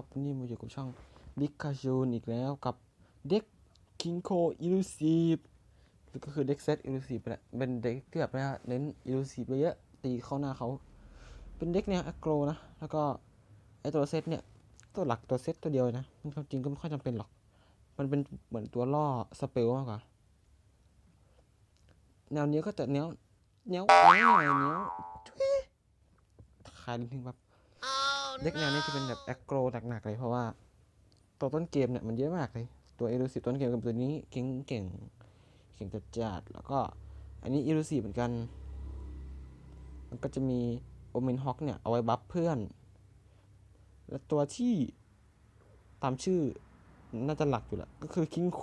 ครับนี่มาอยู่กับช่องบิ๊กคาชูนอีกแล้วกับเด็กคิงโคอิลูซีฟก็คือเด็กเซตอิลูซีฟแหละเป็นเด็กที่แบบว่าเน้นอิลูซีฟเยอะตีเข้าหน้าเขา เป็นเด็กแนวแอคโกรนะ แล้วก็ไอตัวเซตเนี่ย ตัวหลักตัวเซตตัวเดียวนะมันความจริงก็ไม่ค่อยจำเป็นหรอก มันเป็นเหมือนตัวล่อสเปลมากกว่า แนวนี้ก็จะแนวแนวแนวแนวทุยขายนิดนึงแบบ เด็กแนวนี้จะเป็นแบบแอคโกรหนักๆเลยเพราะว่าตัวต้นเกมเนี่ยมันเยอะมากเลย ตัวเอลูซีต้นเกมกับตัวนี้เก่งเก่งเก่งจัดจัดแล้วก็อันนี้เอลูซีเหมือนกัน มันก็จะมีโอเมนฮอคเนี่ย เอาไว้บัฟเพื่อน และตัวที่ตามชื่อน่าจะหลักอยู่แหละก็คือคิงโค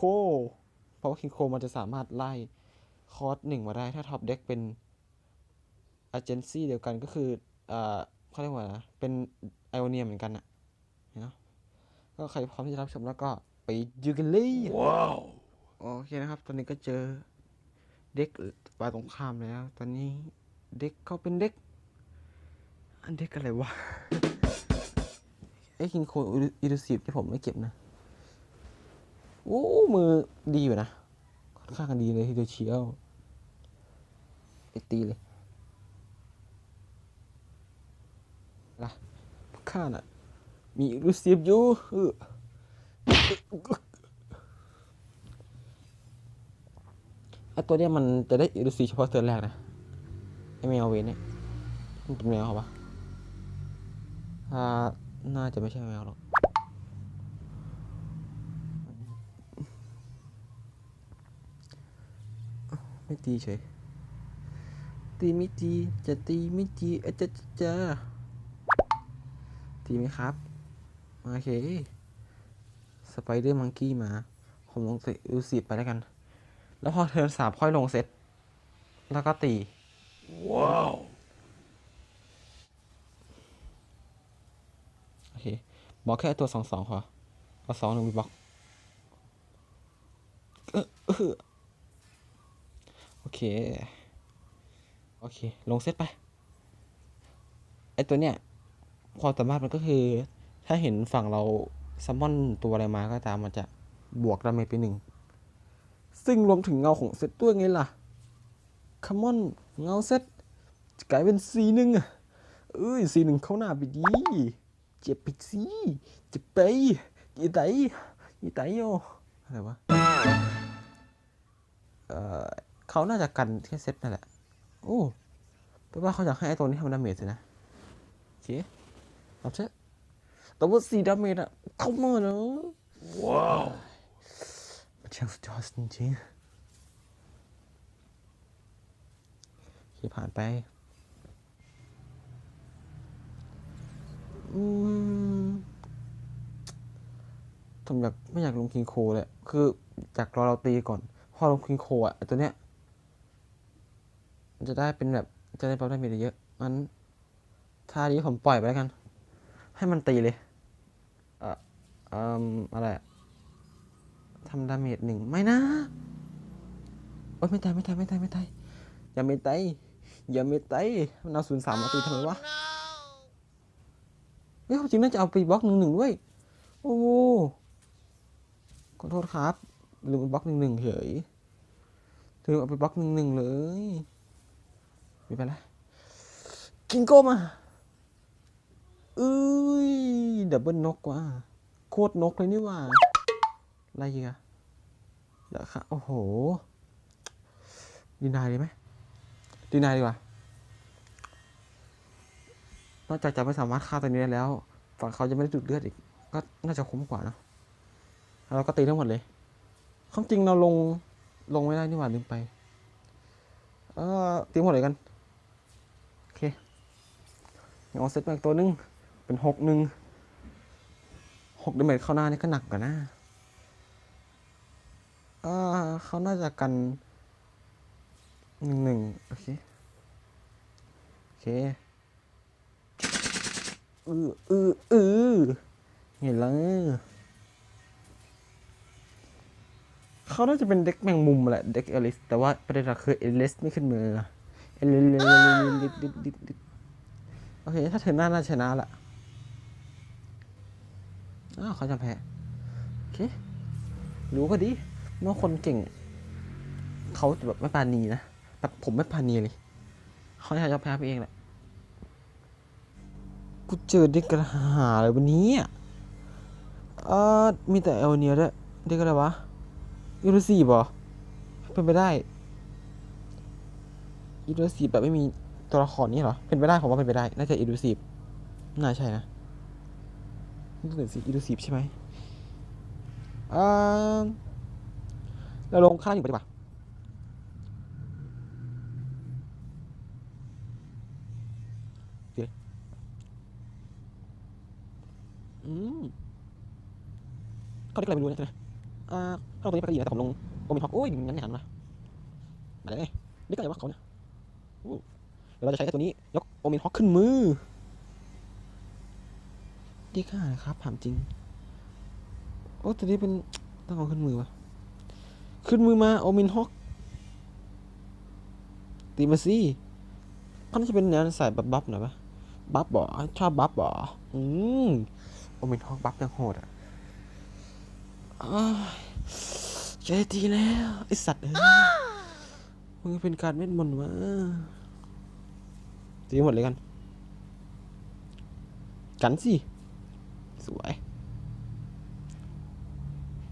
เพราะว่าคิงโคมันจะสามารถไล่คอร์สหนึ่งมาได้ถ้าท็อปเด็กเป็นอเจนซี่เดียวกันก็คือ เอ่อเขาเรียกว่านะ เป็น โอเนียเหมือนกันอะเนาะก็ใครพร้อมที่จะรับชมแล้วก็ไปดูกันเลยว้าวโอเคนะครับ ตอนนี้ก็เจอเด็กปลายตรงข้ามแล้ว ตอนนี้เด็กเขาเป็นเด็ก อันเด็กอะไรวะไอ้คิงโคอิลูซีฟที่ผมไม่เก็บนะโอ้มือดีอยู่นะค่อนข้างดีเลยทีเดียวเชียวไอตีเลยละ ข้าน่ะ มีอิลูซีฟอยู่เออไอตัวเนี้ยมันจะได้อิลูซีเฉพาะเทิร์นแรกนะไอแมวเวนเนี่ยมันเป็นแมวเหรอวะอ่าน่าจะไม่ใช่แมวหรอกไม่ตีเฉยตีไม่ตีจะตีไม่ตีอจจะจะ จะตีไหมครับ โอเค สไปเดอร์มังกี้มา ผมลงเซอูสิบไปแล้วกัน แล้วพอเทิร์นสามค่อยลงเซต แล้วก็ตี ว้าว โอเค บล็อกแค่ตัวสองสองพอเอาสองหนึ่งมีบล็อกเออเออโอเค โอเค ลงเซตไป ไอตัวเนี้ย ความสามารถมันก็คือ ถ้าเห็นฝั่งเราซัมมอนตัวอะไรมาก็ตามมันจะบวกดาเมจไปหนึ่ง ซึ่งรวมถึงเงาของเซตด้วยไงล่ะคัมมอนเงาเซตกลายเป็นสีหนึ่งอะเอ้ยสีหนึ่งเข้าหน้าไปดี เจ็บไปสิเจ็บไปยี่ไตยี่ไตโยอะไรวะเออเขาน่าจะกันแค่เซตนั่นแหละ โอ้แปลว่าเขาอยากให้ไอ้ตัวนี้ทำดาเมจสินะโอเค เอาเถอะแต่ว่าสี่ดาเมจอะเข้ามาเนอะว้าวมันช่างสุดยอดจริงๆโอเคผ่านไปอืมผมอยากไม่อยากลงคิงโคเลยคืออยากรอเราตีก่อน พอลงคิงโคอะไอ้ตัวเนี้ยมันจะได้เป็นแบบจะได้ปั๊บได้เมจเยอะงั้นท่านี้ผมปล่อยไปแล้วกัน ให้มันตีเลยเอ่อเอ่มอะไรอะทำดาเมจหนึ่งไม่นะโอ๊ยไม่ตายไม่ตายไม่ตายไม่ตายอย่าไม่ตายอย่าไม่ตายมันเอาศูนย์สามมาตีทำไมวะเฮ้ยความจริงน่าจะเอาไปบล็อกหนึ่งหนึ่งด้วย โอ้โหขอโทษครับลืมไปบล็อกหนึ่งหนึ่งเฉยลืมเอาไปบล็อกหนึ่งหนึ่งเลยไม่เป็นไรกิงโก้มา เอ้ยดับเบิลนกว่ะโคตรนกเลยนี่ว่า อะไรอีกอะเดี๋ยวค่ะโอ้โหดีนายดีไหมดีนายดีกว่า นอกจากจะไม่สามารถฆ่าตัวนี้ได้แล้ว ฝั่งเขาจะไม่ได้ดูดเลือดอีก ก็น่าจะคุ้มกว่านะเราก็ตีทั้งหมดเลยความจริงเราลงลงไม่ได้นี่หว่าลืมไป เออตีหมดเลยกัน โอเคเอาเซตมาอีกตัวหนึง เป็นหกหนึ่งหกเดเมจเข้าหน้านี่ก็หนักกว่านะเออเขาน่าจะกันหนึ่งหนึ่งโอเค โอเคเออเออเออเห็นแล้วเขาน่าจะเป็นเด็กแมงมุมแหละ เด็กเอลิส แต่ว่าประเด็นหลักคือเอลิสไม่ขึ้นมือเอลิสโอเค ถ้าเธอหน้าน่าชนะละ อ้าวเขาจะแพ้โอเครู้ก็ดีเมื่อคนเก่ง เขาจะแบบไม่ปานีนะแบบผมไม่ปานีเลยเขาอยากจะแพ้ไปเองแหละกูเจอเด็กกระหาอะไรวันนี้อะเออมีแต่เอลเนียด้วยเด็กอะไรวะยูโรซีบอเป็นไปได้ยูโรซีแบบไม่มีตัวละครนี้เหรอเป็นไปได้ผมว่าเป็นไปได้ น่าจะอีลูซีฟน่าใช่นะ นี่ตัวสิอีลูซีฟใช่ไหมอ่าเราลงข้างล่าอยู่ไปดีกว่าเดี๋ยวอืมเขาเรียกอะไรไม่รู้นะใช่ไหมอ่าเขาตรงนี้ไปก็ดีนะแต่ผมลงโอมินฮอกโอ้ยงั้นหันมามาเลยเรียกอะไรวะเขาเนี่ยเดี๋ยวเราจะใช้ตัวนี้ยกโอมินฮอกขึ้นมือ ดีค่านะครับถามจริง โอ้ตัวนี้เป็นต้องเอาขึ้นมือวะขึ้นมือมา โอมินฮอกตีมาสิเขาน่าจะเป็นแนวสายบัฟบัฟหน่อยปะบัฟบ่ชอบบัฟบ่อืมโอมินฮอกบัฟยังโหดอะอ้ายใจดีแล้วไอสัตว์เอ้ยมึงเป็นการเม็ดมนวะตีหมดเลยกัน กันสิ สวย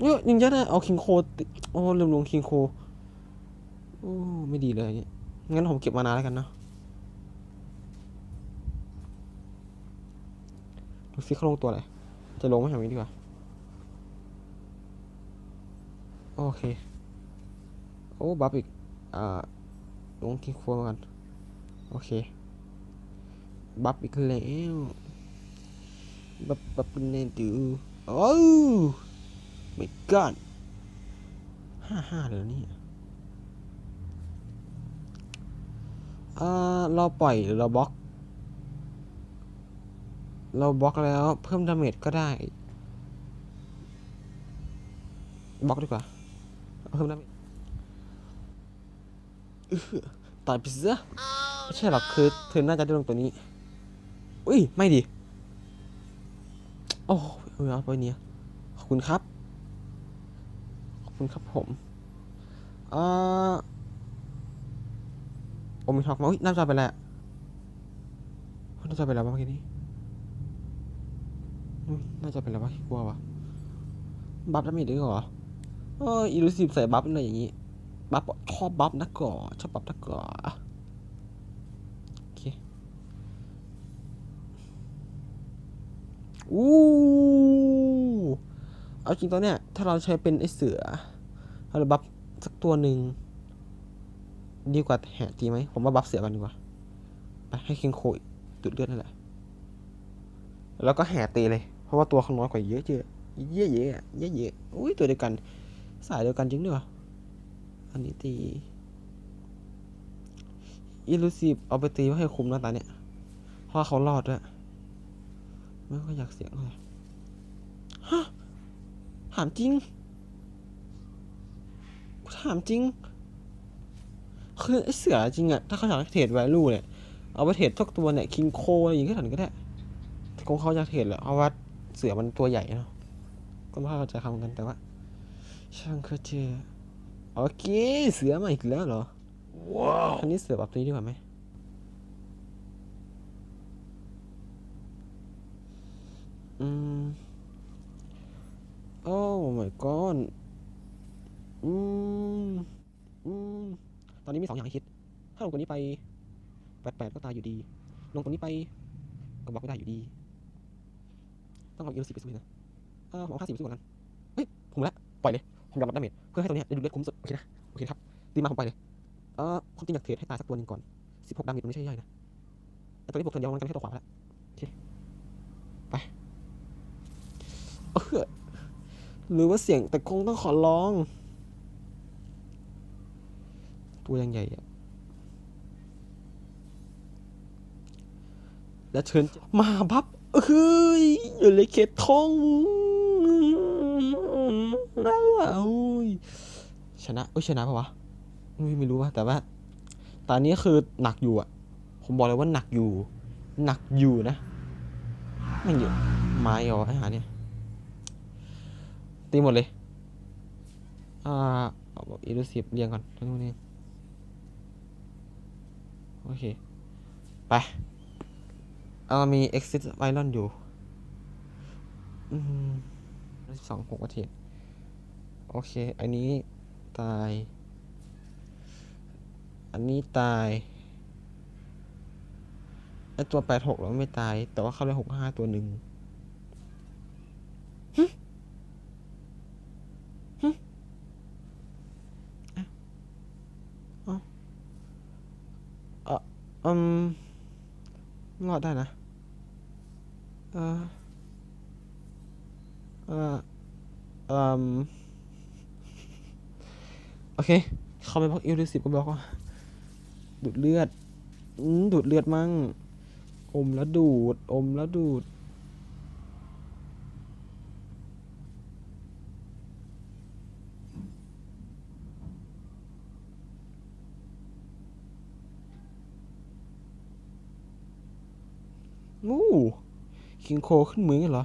เยอะยังเยอะนะเอาคิงโคติโอ้ลืมลงคิงโคโอ้ไม่ดีเลยเนี่ยงั้นผมเก็บมานานแล้วกันเนาะดูซิเขาลงตัวอะไร จะลงไหม่ทำนี้ดีกว่า โอเค โอ้บัฟอีก อ่า ลงคิงโคมากัน โอเค บัฟอีกแล้ว บัฟบัฟเป็นเนตูโอ้ my god ห้าห้าเลยเหรอเนี่ยอ่าเราปล่อยหรือเราบล็อก เราบล็อกแล้วเพิ่มดาเมจก็ได้บล็อกดีกว่าเพิ่มดาเมจอื้อตายไปซะไม่ใช่หรอกคือเธอน่าจะได้ลงตัวนี้ อุ้ย ไม่ดิ โอ้ยเอาไปเนี่ยขอบคุณครับ ขอบคุณครับผมอ่าโอมิทอกมาอุ้ยน่าจะไปแล้วน่าจะไปแล้ววะเมื่อกี้นี้น่าจะไปแล้ววะกลัววะบัฟดาเมจด้วยเหรอเอออีลูซีฟใส่บัฟอะไรอย่างงี้ บัฟชอบบัฟนักก่อชอบบัฟนักก่อ อู้เอาจริงตอนเนี้ยถ้าเราใช้เป็นไอเสือเราบัฟสักตัวหนึ่งดีกว่าแห่ตีไหมผมว่าบัฟเสือกันดีกว่าไปให้คิงโคยดูดเลือดนั่นแหละแล้วก็แห่ตีเลย เพราะว่าตัวเขาน้อยกว่าเยอะเยอะเยอะเยอะเยอะเยอะอุ้ยตัวเดียวกัน สายเดียวกันจริงด้วยอันนี้ตีอิลูซีฟเอาไปตีไว้ให้คุมหน้าตาเนี่ยเพราะเขารอดด้วย ไม่ค่อยอยากเสียงเลยฮะถามจริงถามจริง คือไอเสือจริงอะถ้าเขาอยากเทรดแวลูเนี่ยเอาไปเทรดทุกตัวเนี่ยคิงโคอะไรอย่างเงี้ยก็ได้แต่คงเขาอยากเทรดแหละเพราะว่าเสือมันตัวใหญ่เนาะก็ไม่เข้าใจคำกันแต่ว่า ช่างเขาเจอโอเค เสือมาอีกแล้วเหรอ Wow. คันนี้เสือแบบนี้ดีกว่าไหม อืมโอ้ my god อืมอืมตอนนี้มีสองอย่างให้คิด ถ้าลงตัวนี้ไปแปดแปดก็ตายอยู่ดี ลงตัวนี้ไปก็บอกไม่ได้อยู่ดี ต้องเอาอีโรสิไปสู้นะเออผมเอาค่าสี่ไปสู้ก่อนกันเฮ้ยผมละปล่อยเลยผมยอมรับดาเมจเพื่อให้ตัวเนี้ยได้ดูเลือดคุ้มสุดโอเคนะโอเคครับตีมาผมไปเลยเออความจริงอยากเทรดให้ตายสักตัวหนึ่งก่อน16ดาเมจมันไม่ใช่ย่อยนะตัวนี้บวกเทิร์นเดียวมันก็ไม่ใช่ตัวขวาแล้วโอเคไป หรือว่าเสียงแต่คงต้องขอร้อง ตัวยังใหญ่อะและเชิญมาบับเฮ้ยอยู่เลยเขตทองอ้าวชนะเอ้ยชนะปะวะไม่ไม่รู้ว่าแต่ว่าตอนนี้คือหนักอยู่อะ ผมบอกเลยว่าหนักอยู่ หนักอยู่นะไม่งเยอะไม้เหรอไอ้หาเนี่ย ตีหมดเลย อ่าเอาอิลูซีฟเรียงก่อนทั้งนู้โอเค ไปเอามี exit iron อยู่อืมสองหกประเทศ โอเค อันนี้ตาย อันนี้ตายไอตัวแปดหกเราไม่ตาย แต่ว่าเข้าได้หกห้าตัวหนึ่งหึหึอะเอ้าเอืมรอดได้นะ เออเอออืมโอเค เขาไปพักอิลลิสิบก็บอกว่า ดูดเลือดอืดูดเลือดมั่ง อมแล้วดูด อมแล้วดูด งู คิงโคขึ้นมือเหรอ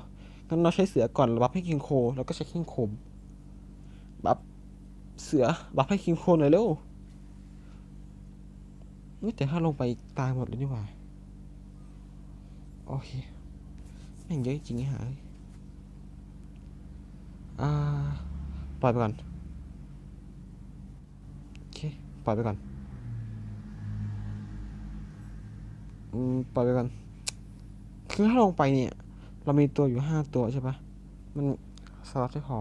งั้นเราใช้เสือก่อนบัฟให้คิงโค แล้วก็ใช้คิงโคมบัฟเสือบัฟให้คิงโคหน่อยเร็วเฮ้ยแต่ถ้าลงไปตายหมดเลยนี่หว่า โอเคแม่งเยอะจริงไอ้หาเอ้ยอ่า ปล่อยไปก่อน โอเค ปล่อยไปก่อน อืม ปล่อยไปก่อน คือถ้าลงไปเนี่ย เรามีตัวอยู่ห้าตัวใช่ปะมันสล็อตไม่พอ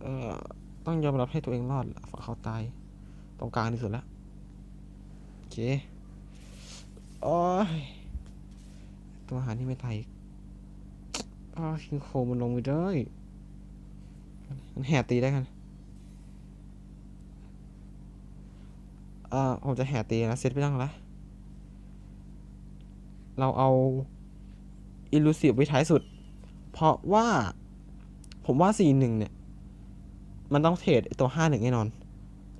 เอ่อ ต้องยอมรับให้ตัวเองรอดฝั่งเขาตาย ตรงกลางที่สุดแล้วโอเค โอ้ย ตัวหารที่ไม่ตายอ้าคิงโคมันลงไม่ได้มันแห่ตีได้กันอ่าผมจะแห่ตีนะเซตไปตั้งแล้ว เราเอาอิลูซีฟไว้ท้ายสุด เพราะว่าผมว่าสี่หนึ่งเนี่ย มันต้องเทรดตัวห้าหนึ่งแน่นอน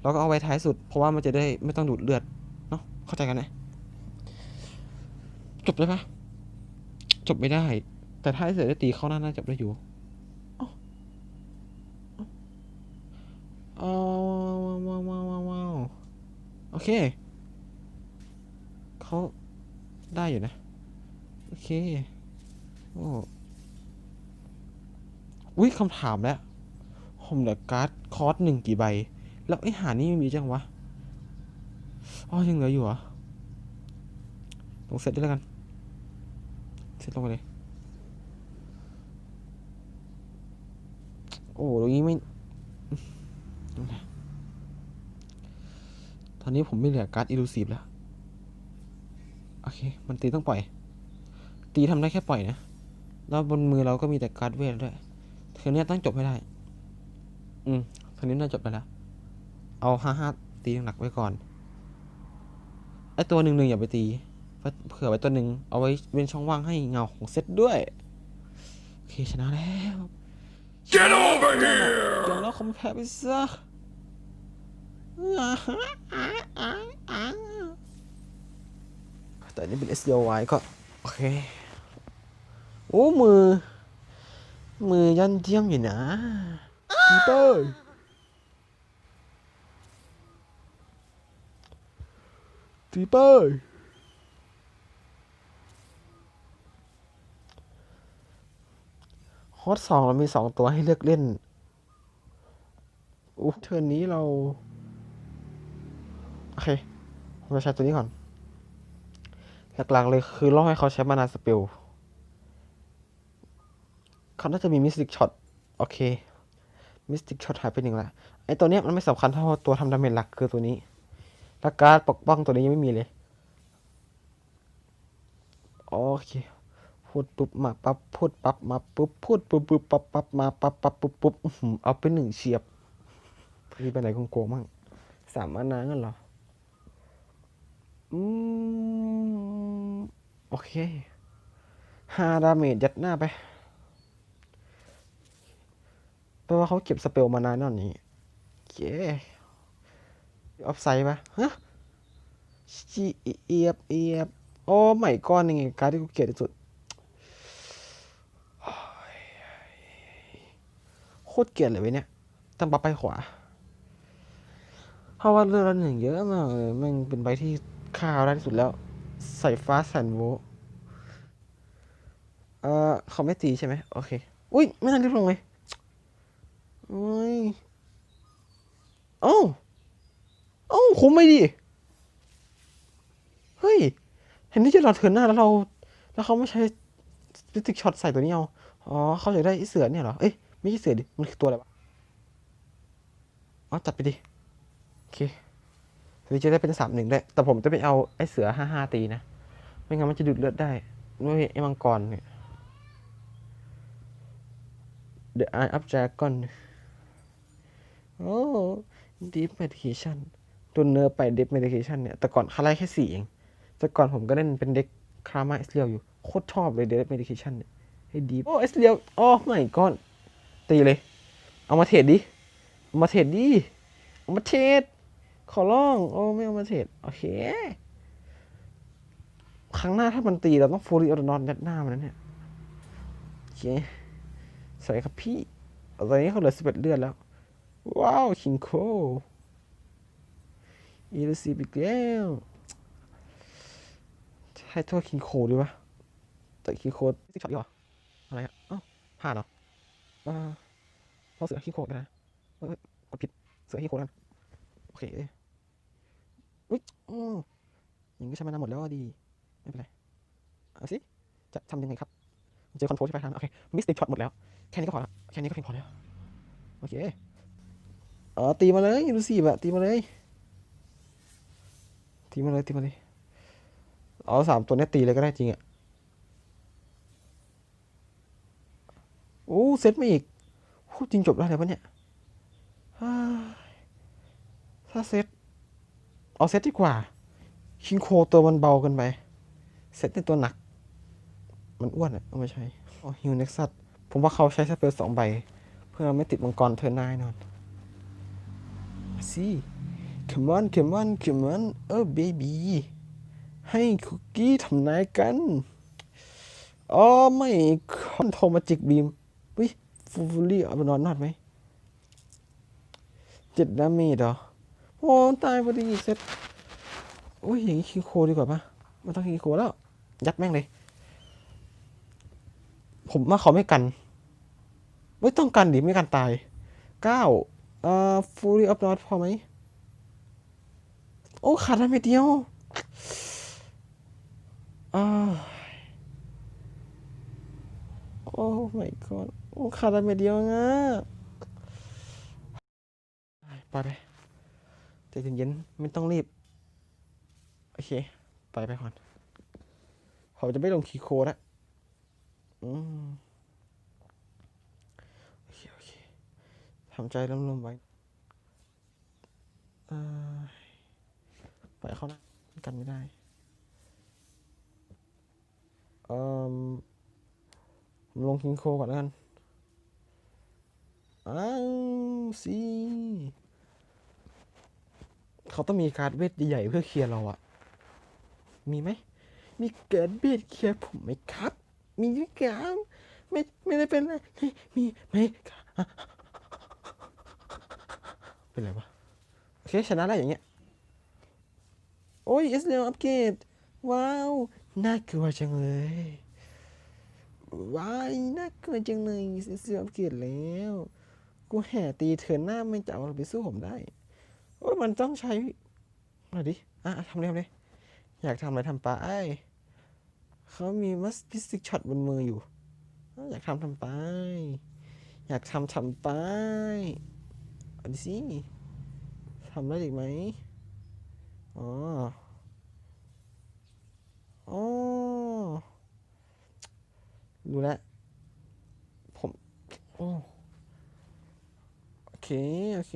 แล้วก็เอาไว้ท้ายสุด เพราะว่ามันจะได้ไม่ต้องดูดเลือด เนาะเข้าใจกันนะจบได้ปะจบไม่ได้ แต่ถ้าเสือได้ตีเข้าหน้าน่าจะได้อยู่อ้าวว้าวว้าวว้าวว้าวโอเค เขาได้อยู่นะ เค โอ้อุ้ยคำถามแล้วผมเหลือการ์ดคอร์สหนึ่งกี่ใบ แล้วไอ้หานี่ม่มีจังวะ อ๋อ ยังเหลืออยู่เหรอลงเซตด้วยแล้วกันเซตลงไปเลย โอ้ตรงนี้ไม่ ตอนนี้ผมไม่เหลือการ์ดอิลูซีฟแล้ว โอเค มันตีต้องปล่อย ตีทำได้แค่ปล่อยนะ แล้วบนมือเราก็มีแต่การ์ดเวทด้วยเทอร์นเนี้ยต้องจบให้ได้ อืมเทอร์นนี้น่าจบไปแล้ว เอาห้าห้าตีหนักๆไว้ก่อน ไอตัวหนึ่งหนึ่งอย่าไปตี เผื่อไว้ตัวหนึ่งเอาไว้เว้นช่องว่างให้เงาของเซตด้วย โอเคชนะแล้ว Get over here! เดี๋ยวเราคอมแพ้ไปซะแต่อันนี่เป็น S O Y ก็ โอเค โอ้มือ มือยันเทียมอยู่นะปีเตอร์ปีเตอร์ฮอตสองเรามีสองตัวให้เลือกเล่นอู้เทิร์นนี้เรา โอเคผมจะใช้ตัวนี้ก่อน หลักๆเลยคือล่อให้เขาใช้มานาสเปล เขาน่าจะมีมิสติกช็อตโอเคมิสติกช็อตหายไปหนึ่งละไอตัวเนี้ยมันไม่สำคัญเท่าตัวทำดาเมจหลักคือตัวนี้และการปกป้องตัวนี้ยังไม่มีเลยโอเคพูดปุ๊บมาปั๊บพูดปั๊บมาปุ๊บพูดปุ๊บปุ๊บปั๊บปั๊บมาปั๊บปั๊บปุ๊บปุ๊บเอาไปหนึ่งเฉียบพี่ไปไหนโกงๆมั่งสามอันนั้นกันเหรออืมโอเคห้าดาเมจยัดหน้าไป แปลว่าเขาเก็บสเปลมานานนั่นนี่โอเคออฟไซด์ปะฮะชีเอียบเอียบโอ้ไม่ก้อนยังไงการที่กูเกลียดที่สุดโอ้ยตรเกลียดเลยเว้ยเนี่ยต้งปับไปขวาเพราะว่าเรือละหนึ่งเยอะมากเลยมันเป็นใบที่ค่าได้ที่สุดแล้ว ใส่ฟ้าสันโวเออเขาไม่ตีใช่ไหมโอเค อุ้ยไม่ทันรีบลงเลย โอ้ยเอ้าเอ้าคุ้มไม่ดีเฮ้ย เห็นที่จะเราเทินหน้าแล้วเรา แล้วเขาไม่ใช้ฟิสิกช็อตใส่ตัวนี้เอา อ๋อ เขาอยากได้ไอ้เสือเนี่ยเหรอ เอ้ย ไม่ใช่เสือดิ มันคือตัวอะไรวะ อ๋อ จัดไปดิ โอเคทีนี้จะได้เป็นสามหนึ่งได้ แต่ผมจะไปเอาไอ้เสือห้าห้าตีนะ ไม่งั้นมันจะดูดเลือดได้ ด้วยไอ้มังกรเนี่ย The Eye of Dragon โอ้ Deep Medication ตัวเนื้อไป Deep Medication เนี่ย แต่ก่อนคาไล่แค่สี่เอง แต่ก่อนผมก็เล่นเป็นเด็กครามาเอสเรียวอยู่ โคตรชอบเลย Deep Medication เนี่ยให้ดีโอ้เอสเรียวโอ้ไม่ก้อนตีเลย เอามาเทรดดิ เอามาเทรดดิ เอามาเทรดขอร้อง โอ้ไม่เอามาเทรดโอเค ครั้งหน้าถ้ามันตีเราต้องโฟลีออร์นอนยัดหน้ามันนะเนี่ย โอเค ใสวยครับพี่ตอนนี้เขาเหลือสิบเอ็ดเลือดแล้ว ว้าวคิงโคอีลูซีอีกแล้วให้โทษคิงโคดีวะแต่คิงโคติ๊กช็อตดีกว่าอะไรอะอ้าวพลาดเหรออ่าเราเสือคิงโคกันนะเอ้ยกดผิดเสือคิงโคกันโอเคอุ้ยอือย่างนี้ใช้มานานหมดแล้วดีไม่เป็นไรเอาสิจะทำยังไงครับเจอคอนโทรลที่ปลายทางโอเคมิสติกช็อตหมดแล้ว แค่นี้ก็พอและแค่นี้ก็เพียงพอแล้ว โอเค ออตีมาเลยดูสิบะตีมาเลยตีมาเลยตีมาเลยเอาสามตัวเนี้ยตีเลยก็ได้จริงอะโอ้เซตมาอีกโอ้จริงจบได้เลยปะเนี่ยถ้าเซตเอาเซตดีกว่า คิงโคตัวมันเบาเกินไป เซตในตัวหนัก มันอ้วนอะเอาไม่ใช่อ๋อฮิวเน็กซัสผมว่าเขาใช้สเปลสองใบ เพื่อไม่ติดมังกรเทิร์นาแน่นอน สิ come on come on come on เออเบบีให้คุกกี้ทำนายกันอ๋อไม่คอนโทรมาจิกบีมวิฟูฟูลี่เอาไปนอนนอดไหมเจ็ดดาเมจเหรอ โอ้ตายพอดีอีกเซตโอ้ยอย่างนี้คิโคดีกว่าปะมันต้องคิโคแล้ว ยัดแม่งเลย ผมว่าเขาไม่กัน ไม่ต้องกันดิไม่กันตายเก้า เอ่อฟูรี่ออฟนอตพอไหม โอ้ ขาดได้ไม่เดียวอ่าโอ้ my god โอ้ ขาดได้ไม่เดียวง่ะไปไปใจเย็นๆไม่ต้องรีบ โอเค ไปไปก่อนผมจะไม่ลงคีโคดละอืม โอเค โอเค ทำใจร่มๆไว้ปล่อยเขานะกันไม่ได้อ่อผมลงคิงโคก่อนแล้วกัน อ้าวสิเขาต้องมีการ์ดเวทใหญ่ๆเพื่อเคลียร์เราอะมีไหม มีเการ์ดเวทเคลียร์ผมไหมครับ มีไหมครับ ไม่ ไม่ได้เป็นไรไม่มีไม่ เป็นไรวะโอเคชนะได้อย่างเงี้ย โอ้ยเอสเอัปเกรดว้าว น่ากลัวจังเลยว้ายน่ากลัวจังเลยเอสเอัปเกรดแล้ว กูแห่ตีเถินหน้าไม่จะเอาไปสู้ผมได้ โอ้ยมันต้องใช้หน่อยดิ อะทำเลยทำเลยอยากทำอะไรทำไปเขามีมัสพิสิกช็อตบนมืออยู่ อยากทำทำไป อยากทำทำไป อาดิสิทำได้อีกไหมอ๋ออ๋อรู้แล้วผมโอ้โอเค โอเค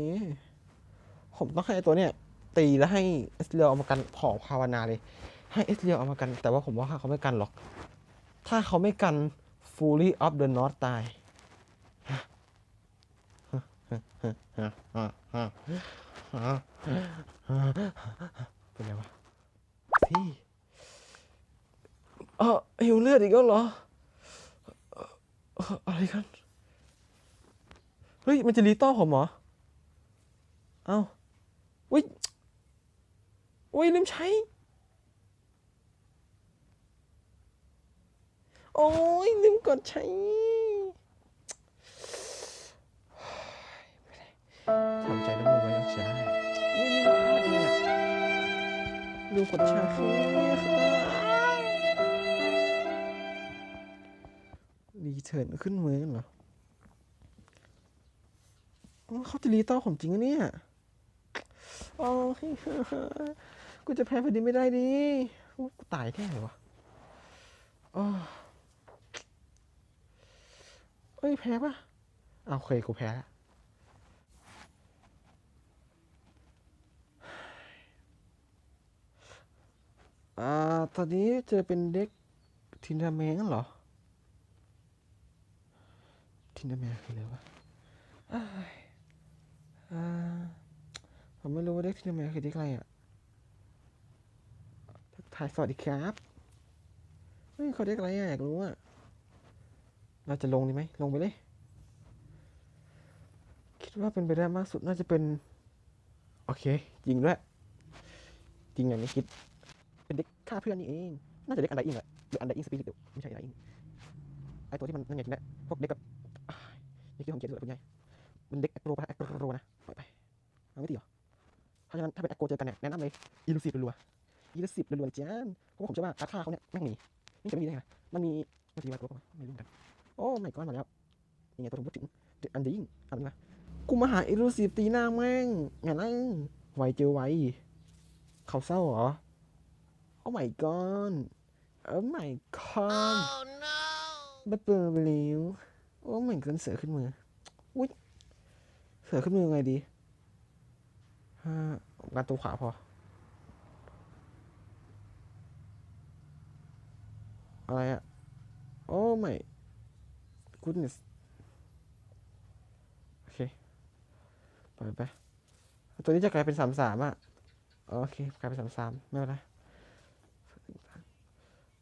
ผมต้องให้ไอ้ตัวเนี้ยตีแล้วให้เอสเรียวเอามากันขอภาวนาเลย ให้เอสเรียวเอามากัน แต่ว่าผมว่าเขาไม่กันหรอก ถ้าเขาไม่กัน Fully of the North ตาย เป็นไรวะพี่เออหิวเลือดอีกแล้วเหรออะไรกัน เฮ้ย มันจะรีต้ผมเหรอ เอ้าอุ้ยอุ้ยลืมใช้ โอ้ยลืมกดใช้ ทำใจแล้วมือไว้ต้องใช้อุ้ยนี่มันพลาดเองอะลืมกดใช้รีเทิร์นขึ้นมือกันเหรออ๋อเขาจะรีโต้ผมจริงอะเนี่ยโอ้ยกูจะแพ้แผ่นดินไม่ได้ดิอู้กูตายแน่เลยวะอ้อเอ้ย แพ้ปะอ้าวโอเคกูแพ้แล้ว อ่า ตอนนี้เจอเป็นเด็กทินดาแมงเหรอ ทินดาแมงคืออะไรวะอ้ายอ่าผมไม่รู้ว่าเด็กทินดาแมงคือเด็กอะไรอะทักทายสวัสดีครับเฮ้ยเขาเรียกอะไรอะอยากรู้อะ เราจะลงดีไหม ลงไปเลย คิดว่าเป็นไปได้มากสุดน่าจะเป็น โอเค จริงด้วย จริงอย่างนี้คิด เป็นเด็กฆ่าเพื่อนนี่เอง น่าจะเด็กอันไดอิงแหละหรืออันไดอิงสปิริตเดี๋ยวไม่ใช่อันไดอิงไอตัวที่มันนั่นไงจริงแหละพวกเด็กกับเด็กที่ผมเกียดที่สุดเป็นไงเป็นเด็กแอคโรปะแอคโรนะปล่อยไปเอาไม่ตีเหรอเพราะฉะนั้นถ้าเป็นแอคโรเจอกันเนี่ยแนะนำเลยอีลูซีฟรัวๆยี่สิบรัวๆจ้านเพราะผมเชื่อว่าการฆ่าเขาเนี่ยแม่งหนีนี่จะไม่มีได้ไงมันมีมันจะมีมาตัวปะวะไม่รู้เหมือนกันโอ้ไม่ก้อนมาแล้วยังไงตัวผมพูดถึงเดอันดิ้งอะไรมากูมาหาเอลูซีฟตีหน้าแม่งอย่างนั้นไวเจอไวเขาเศร้าเหรอ โอ้ไม่ก้อนโอ้ไม่ก้อนบัดเปิดไปแล้วโอ้ไม่ก้อนเสือขึ้นมืออุ้ยเสือขึ้นมือไงดีฮ่าการตัวขวาพอ อะไรอะโอ้ไม่ goodness โอเคปล่อยไป ตัวนี้จะกลายเป็นสามสามอะโอเค กลายเป็นสามสามไม่เป็นไร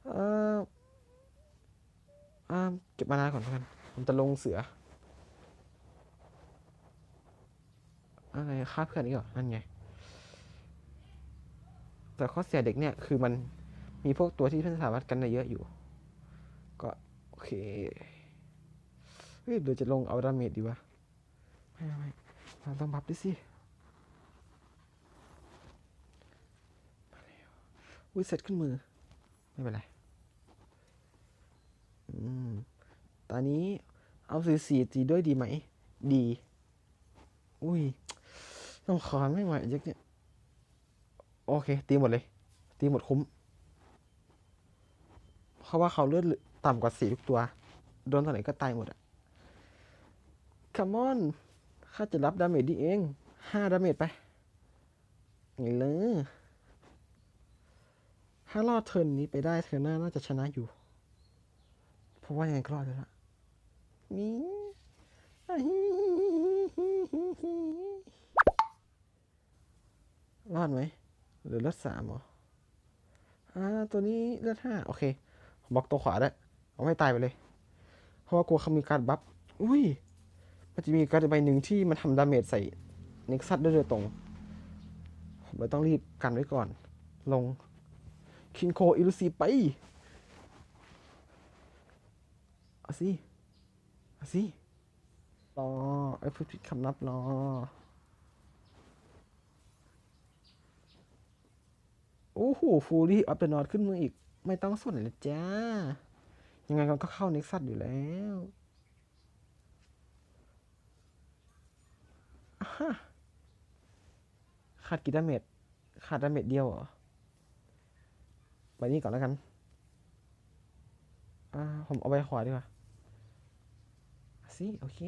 เอออ่าเก็บมานาก่อนกันผมจะลงเสือ อะไรฆ่าเพื่อนอีกเหรอ นั่นไง แต่ข้อเสียเด็กเนี่ย คือมันมีพวกตัวที่เพื่อนสามารถกันได้เยอะอยู่ ก็ โอเค เฮ้ยเดี๋ยวจะลงเอาดาเมจดีวะ ไม่ไม่เราต้องบัฟด้วยสิวอุ้ยเสร็จขึ้นมือ ไม่เป็นไร ตอนนี้เอาสีสีตีด้วยดีไหม ดี อุ้ยต้องขอนไม่ไหวยักเนี่ย โอเค ตีหมดเลย ตีหมดคุ้ม เพราะว่าเขาเลือดต่ำกว่าสีทุกตัว โดนตัวไหนก็ตายหมดอะคัมอน ข้าจะรับดาเมจดีเอง ห้าดาเมจไปไงเลยถ้ารอดเทิร์นนี้ไปได้เทิร์นหน้าน่าจะชนะอยู่ ราะว่ายังไงก็รอดแล้วล่ะนี่อะฮิฮิฮิฮิรอดไหมหรือเลือดสามเหรออ่าตัวนี้เลือดห้าโอเคบล็อกตัวขวาได้เอาไม่ตายไปเลย เพราะว่ากลัวเขามีการบัฟอุ้ย มันจะมีการใบหนึ่งที่มันทำดาเมจใส่เน็กซัสได้โดยตรง ผมเลยต้องรีบกันไว้ก่อน ลง คิงโคอิลูซีไป เอาสิ เอาสิ รอ ไอ้พูดผิดคำนับรอ โอ้โห ฟูรี่อัพเดอะนอตขึ้นมืออีก ไม่ต้องสนเลยจ้า ยังไงมันก็เข้าเน็กซัสอยู่แล้วฮะขาดกี่ดาเมจขาดดาเมจเดียวเหรอ ไปนี่ก่อนแล้วกัน อ่า ผมเอาไปขวาดีกว่า สิโอเค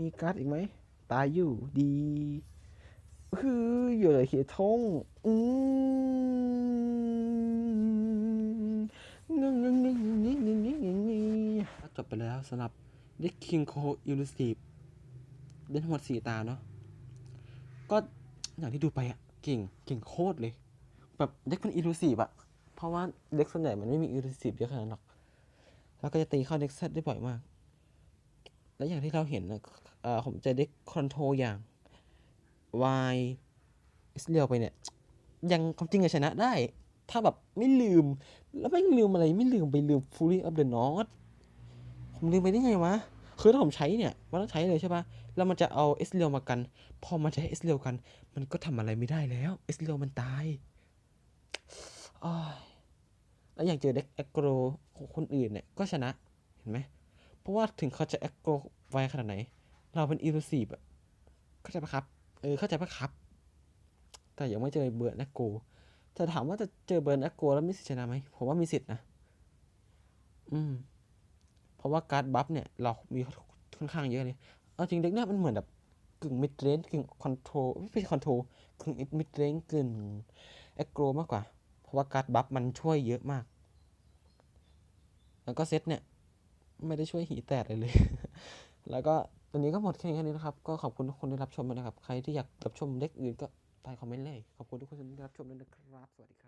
มีการ์ดอีกไหม ตายอยู่ดีคืออยู่เลยเขียทงอืมงงงงงงงงงงจบไปแล้วสำหรับเด็กคิงโคอิลูซีฟเล่นทั้งหมดสี่ตาเนาะก็อย่างที่ดูไปอะเก่งเก่งโคตรเลย แบบเด็กมันอิลูซีฟอะเพราะว่าเด็กส่วนใหญ่มันไม่มีอิลูซีฟเยอะขนาดนั้นหรอก แล้วก็จะตีเข้าเด็กเซตได้บ่อยมาก และอย่างที่เราเห็นนะผมจะเด็กคอนโทรอย่าง Y อิสเรียลไปเนี่ย ยังความจริงอะชนะได้ ถ้าแบบไม่ลืม แล้วไม่ลืมอะไรไม่ลืมไปลืม Fury of the North ผมลืมไปได้ไงวะ คือถ้าผมใช้เนี่ย มันต้องใช้เลยใช่ปะแล้วมันจะเอาเอสเรียลมากัน พอมันให้เอสเรียลกัน มันก็ทำอะไรไม่ได้แล้วเอสเรียลมันตายอ้ยแล้วอย่างเจอเด็กแอคโกรคนอื่นเนี่ย ก็ชนะ เห็นไหม ราะว่าถึงเขาจะแอคโกไวขนาดไหน เราเป็นอีลูซีฟอะเข้าใจปะครับ เออ เข้าใจปะครับ แต่ยังไม่เจอเบิร์นแอคโกแต่ถามว่าจะเจอเบิร์นแอคโกแล้วมีสิทธิ์ชนะไหมผมว่ามีสิทธิ์นะ อืม เพราะว่าการ์ดบัฟเนี่ย เรามีค่อนข้างเยอะเลย เอาจริงเด็กเนี่ยมันเหมือนแบบกึ่งมิดเรนกึ่งคอนโทรไม่ใช่คอนโทรกึ่งมิดเรนกึ่งแอคโกมากกว่า เพราะว่าการ์ดบัฟมันช่วยเยอะมาก แล้วก็เซตเนี่ย ไม่ได้ช่วยหีแตดเลยเลย แล้วก็ตอนนี้ก็หมดแค่นี้นะครับ ก็ขอบคุณทุกคนที่รับชมนะครับ ใครที่อยากรับชมเด็กอื่นก็ใต้คอมเมนต์เลย ขอบคุณทุกคนที่รับชมด้วยนะครับ สวัสดีครับ